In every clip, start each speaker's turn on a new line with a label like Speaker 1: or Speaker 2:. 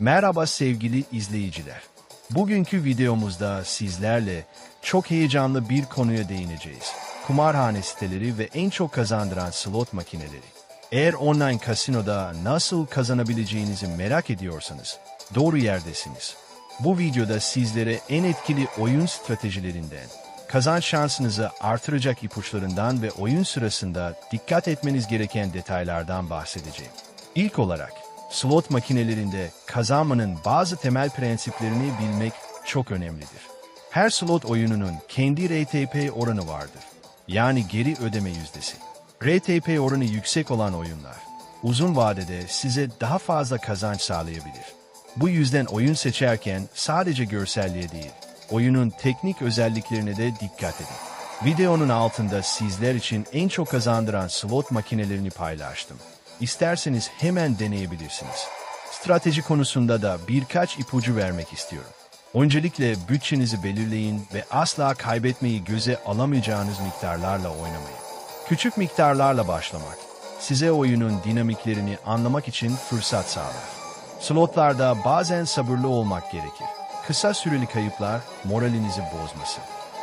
Speaker 1: Merhaba sevgili izleyiciler. Bugünkü videomuzda sizlerle çok heyecanlı bir konuya değineceğiz. Kumarhane siteleri ve en çok kazandıran slot makineleri. Eğer online kasinoda nasıl kazanabileceğinizi merak ediyorsanız doğru yerdesiniz. Bu videoda sizlere en etkili oyun stratejilerinden, kazanç şansınızı artıracak ipuçlarından ve oyun sırasında dikkat etmeniz gereken detaylardan bahsedeceğim. İlk olarak slot makinelerinde kazanmanın bazı temel prensiplerini bilmek çok önemlidir. Her slot oyununun kendi RTP oranı vardır. Yani geri ödeme yüzdesi. RTP oranı yüksek olan oyunlar uzun vadede size daha fazla kazanç sağlayabilir. Bu yüzden oyun seçerken sadece görselliğe değil, oyunun teknik özelliklerine de dikkat edin. Videonun altında sizler için en çok kazandıran slot makinelerini paylaştım. İsterseniz hemen deneyebilirsiniz. Strateji konusunda da birkaç ipucu vermek istiyorum. Öncelikle bütçenizi belirleyin ve asla kaybetmeyi göze alamayacağınız miktarlarla oynamayın. Küçük miktarlarla başlamak, size oyunun dinamiklerini anlamak için fırsat sağlar. Slotlarda bazen sabırlı olmak gerekir. Kısa süreli kayıplar moralinizi bozmasın.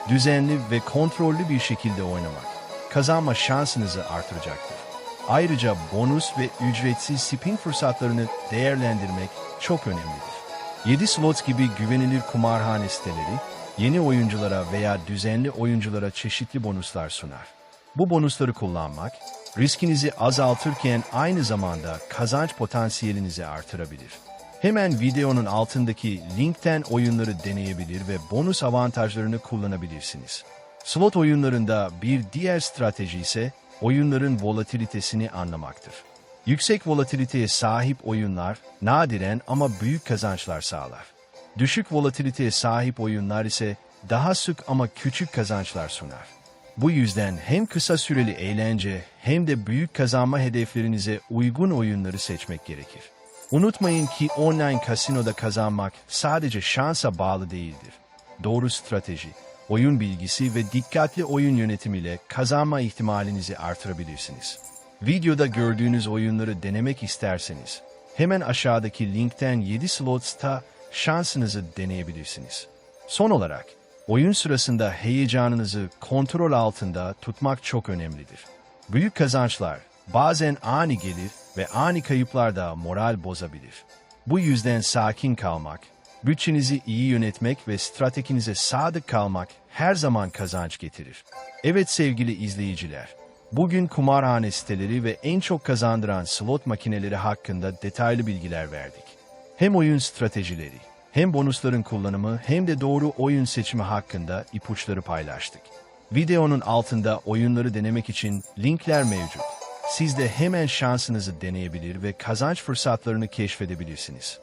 Speaker 1: Düzenli ve kontrollü bir şekilde oynamak, kazanma şansınızı artıracaktır. Ayrıca bonus ve ücretsiz spin fırsatlarını değerlendirmek çok önemlidir. 7 slots gibi güvenilir kumarhane siteleri, yeni oyunculara veya düzenli oyunculara çeşitli bonuslar sunar. Bu bonusları kullanmak, riskinizi azaltırken aynı zamanda kazanç potansiyelinizi artırabilir. Hemen videonun altındaki linkten oyunları deneyebilir ve bonus avantajlarını kullanabilirsiniz. Slot oyunlarında bir diğer strateji ise oyunların volatilitesini anlamaktır. Yüksek volatiliteye sahip oyunlar nadiren ama büyük kazançlar sağlar. Düşük volatiliteye sahip oyunlar ise daha sık ama küçük kazançlar sunar. Bu yüzden hem kısa süreli eğlence hem de büyük kazanma hedeflerinize uygun oyunları seçmek gerekir. Unutmayın ki online kasinoda kazanmak sadece şansa bağlı değildir. Doğru strateji, oyun bilgisi ve dikkatli oyun yönetimiyle kazanma ihtimalinizi artırabilirsiniz. Videoda gördüğünüz oyunları denemek isterseniz hemen aşağıdaki linkten 7 slots'ta şansınızı deneyebilirsiniz. Son olarak oyun sırasında heyecanınızı kontrol altında tutmak çok önemlidir. Büyük kazançlar bazen ani gelir ve ani kayıplar da moral bozabilir. Bu yüzden sakin kalmak, bütçenizi iyi yönetmek ve stratejinize sadık kalmak her zaman kazanç getirir. Evet sevgili izleyiciler, bugün kumarhane siteleri ve en çok kazandıran slot makineleri hakkında detaylı bilgiler verdik. Hem oyun stratejileri, hem bonusların kullanımı hem de doğru oyun seçimi hakkında ipuçları paylaştık. Videonun altında oyunları denemek için linkler mevcut. Siz de hemen şansınızı deneyebilir ve kazanç fırsatlarını keşfedebilirsiniz.